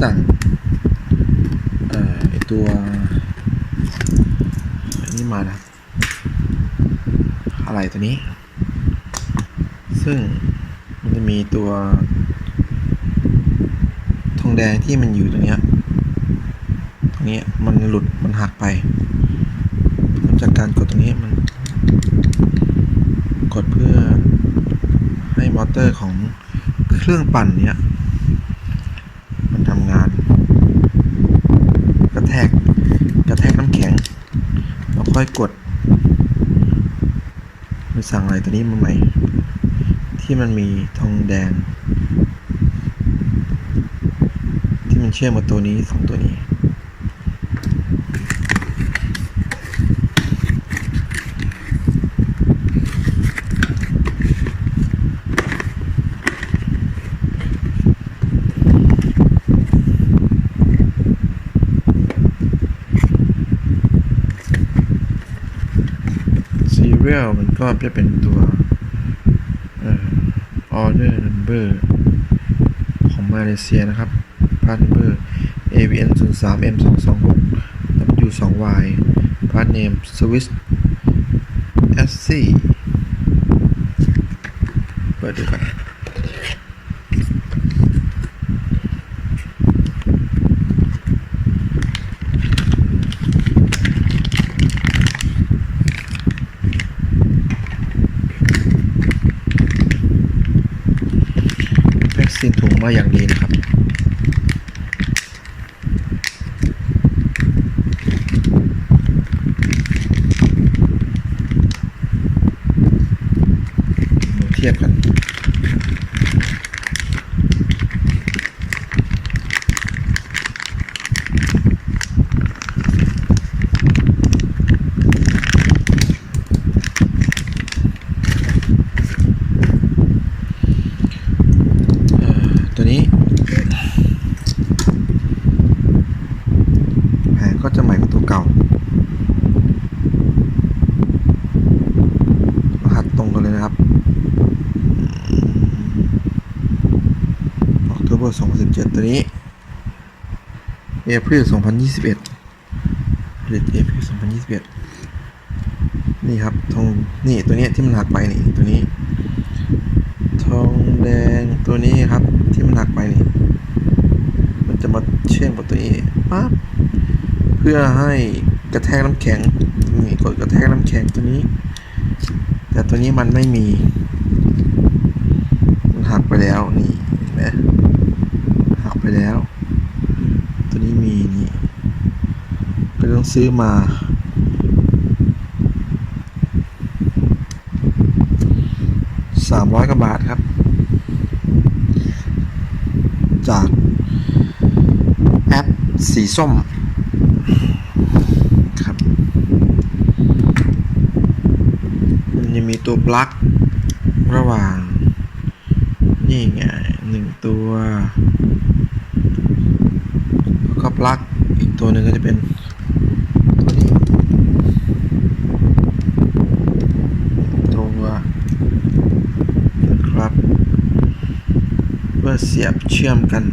สั่งไอตัวนี่มานะอะไรตัวนี้ ซึ่งมันจะมีตัว ทองแดงที่มันอยู่ตรงเนี้ยตรงนี้มันหลุดมันหักไปจากการกดตรงนี้มัน กดเพื่อให้มอเตอร์ของเครื่องปั่นเนี้ย ค่อยกดไปสั่งอะไรตัวนี้มาใหม่ ที่มันมีทองแดง ที่มันเชื่อมกับตัวนี้สองตัวนี้ serial มันก็จะเป็นตัวเอ่อ order number ของมาเลเซียนะครับ part number AVN 0 3 M 2 2 6 W 2 Y part name Swiss SC เปิดดูกันแพ็กซีนถุง มาอย่างดีนะครับ เทียบกัน เอ่อตัวนี้ แผงก็จะใหม่กว่าตัวเก่า รหัสตรงกันเลยนะครับ ออกตัวเบอร์2017 ตัวนี้ เอพริล2021ผลิตเอพริล2021นี่ครับทองนี่ตัวนี้ที่มันหักไปนี่ตัวนี้ ทองแดงตัวนี้ครับที่มันหักไปนี่ มันจะมาเชื่อมกับตัวนี้ปั๊บเพื่อให้กระแทกน้ำแข็งนี่กดกระแทกน้ำแข็งตัวนี้ แต่ตัวนี้มันไม่มี มันหักไปแล้วนี่เห็นไหมหักไปแล้ว ตัวนี้มีนี่ ก็ต้อง ซื้อมา สามร้อยกว่าบาทครับ จากแอปสีส้มครับมันจะมีตัวปลั๊กระหว่าง นี่ไงหนึ่งตัวแล้วก็ปลั๊กอีกตัวหนึ่งก็จะเป็นตัวนี้ ตัวนะครับ เพื่อเสียบเชื่อมกัน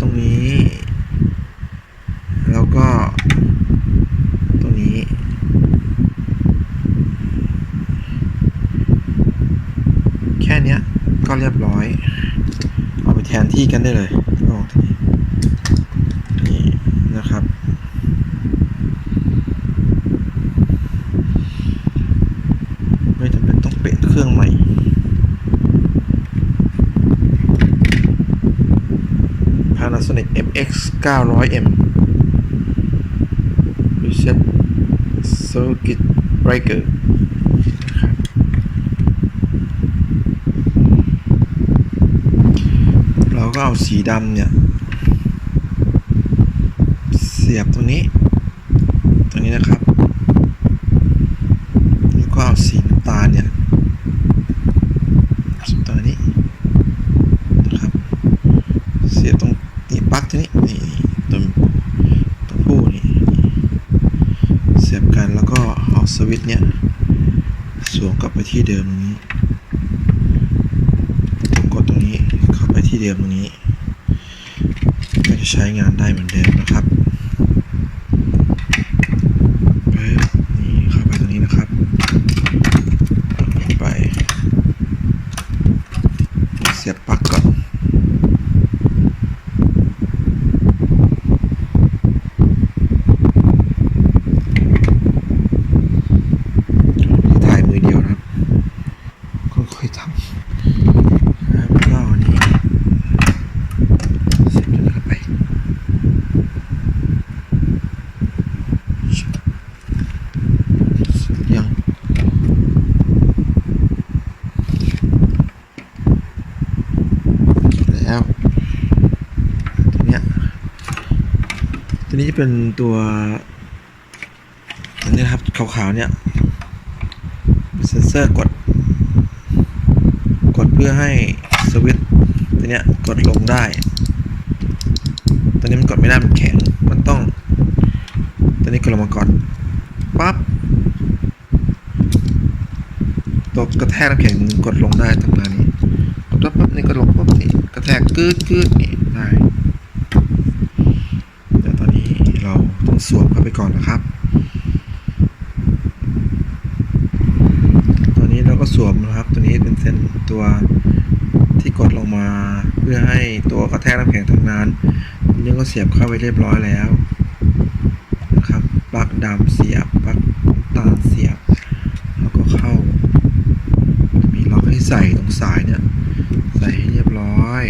ตรงนี้ แล้วก็ ตรงนี้ แค่เนี้ยก็เรียบร้อย เอาไปแทนที่กันได้เลยลองทีนี้นี่นะครับ ไม่จำเป็นต้องเปลี่ยนเครื่องใหม่ Panasonic MX 900M Reset Circuit Breaker เราก็เอาสีดำเนี่ย เสียบตรงนี้ ตรงนี้นะครับ แล้วก็เอาสีน้ำตาลเนี่ยสีน้ำตาลนี้นะครับ เสียบตรงนี่ปลั๊กตัวนี้นี่ตัวตัวผู้นี่เสียบกันแล้วก็เอาสวิตช์เนี่ยสวมกลับไปที่เดิมตรง นี้ กดตรงนี้เข้าไปที่เดิมตรงนี้ ก็จะใช้งานได้เหมือนเดิมนะครับปึ๊บนี่เข้าไปตรงนี้นะครับ นี้จะเป็นตัวอันนี้ครับขาวๆเนี่ยเซนเซอร์กด กดเพื่อให้สวิตช์ตัวเนี้ยกดลงได้ ตัวนี้มันกดไม่ได้มันแข็งมันต้อง ตัวนี้กดลงมาก่อนปั๊บตัวกระแทกน้ำแข็งกดลงได้ทำงานนี้กดปั๊บปั๊บนี่กดลงปั๊บนี่กระแทกกืดกืดนี่ได้เดี๋ยวตอนนี้เราต้อง สวมเข้าไปก่อนนะครับตัวนี้เราก็สวมนะครับ ตัวนี้เป็นเส้นตัวที่กดลงมาเพื่อให้ตัวกระแทกน้ำแข็งทำงานนนี้ก็เสียบเข้าไปเรียบร้อยแล้วนะครับปลั๊กดำเสียบปลั๊กตาลเสียบ แล้วก็เข้า มีล็อกให้ใส่ตรงสายเนี่ย ใส่ให้เรียบร้อย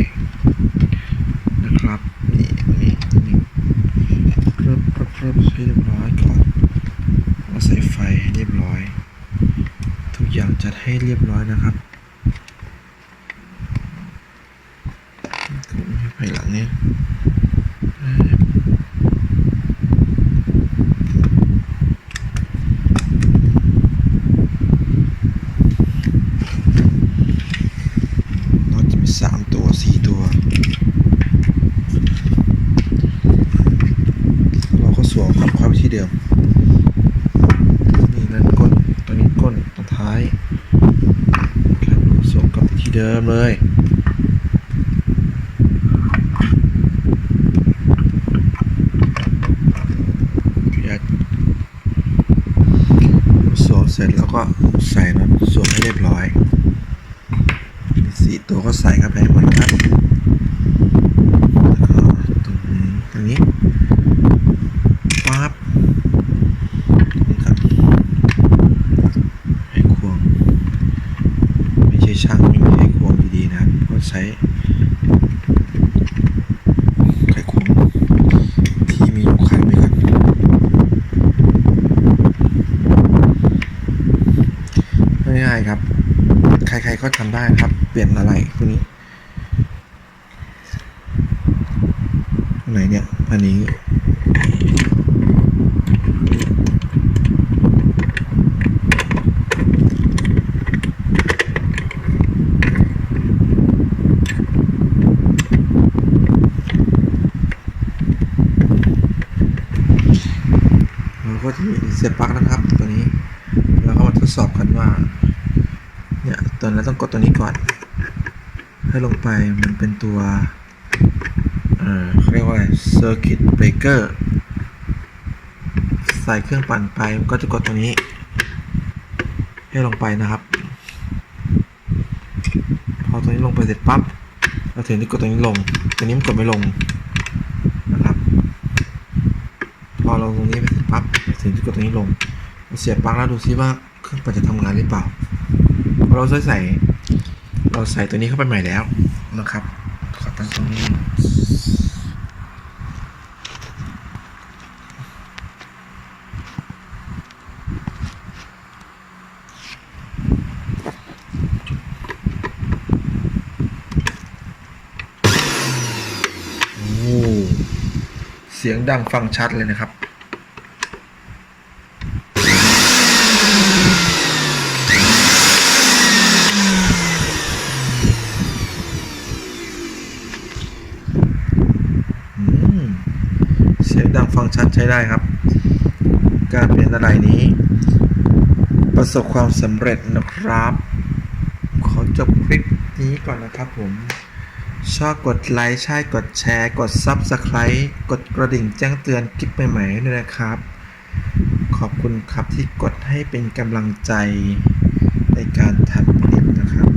นะครับ นี่นี่นี่ครบครบครบให้เรียบร้อยก่อนแล้วใส่ไฟให้เรียบร้อย ทุกอย่างจัด ให้เรียบร้อยนะครับให้ไปหลังเนี่ยเราจะมีสามตัวสี่ตัว เราก็สวมกลับเข้าไปที่เดิม นี่นั่นก้นตัวนี้ก้นตรงท้ายครับสวมกลับไปที่ เดิมเลยยัดสวมเสร็จแล้วก็ใส่น็อตสวมให้เรียบร้อย สีตัวก็ใส่เข้าไปให้หมดครับแล้วก็ตรงนี้ตรงนี้ปั๊บ นี่ครับไขควง ไม่ใช่ช่างไม่มีไขควงดีๆนะครับก็ ใช้ไขควงที่มีอยู่ข้างนี้ครับง่ายๆครับ ใครๆก็ทำได้ครับ เปลี่ยนอะไรพวกนี้อันไหนเนี่ย อันนี้ เราก็จะมีเสียบปลั๊กนะครับ ตัวนี้แล้วก็มาทดสอบกันว่า เนี่ยตัวนั้นต้องกดตัวนี้ก่อน ให้ลงไปมันเป็นตัวเอ่อเขาเรียกว่าอะไร circuit breaker ใส่เครื่องปั่นไปมันก็จะกดตัวนี้ ให้ลงไปนะครับ พอตัวนี้ลงไปเสร็จปั๊บเราถึงที่กดตัวนี้ลง ตัวนี้มันกดไม่ลงนะครับ พอเราตรงนี้ไป ปับ๊บถึงที่กดตรงนี้ลง เสียบปลั๊กแล้วดูซิว่าเครื่องปั่นจะทำงานหรือเปล่า เราใส่ใส่ เราใส่ตัวนี้เข้าไปใหม่แล้วนะครับ ขอตั้งตรงนี้โอ้เสียงดังฟังชัดเลยนะครับ อืมเฟังฟังชัดใช้ได้ครับ การเปลี่ยนอะไรนี้ ประสบความสำเร็จนะครับ ขอจบคลิปนี้ก่อนนะครับผมชอบกดไลค์ใช่กดแชร์ กด Subscribe กดกระดิ่งแจ้งเตือนคลิปใหม่ๆด้วยนะครับ ขอบคุณครับที่กดให้เป็นกำลังใจในการทำคลิปนะครับ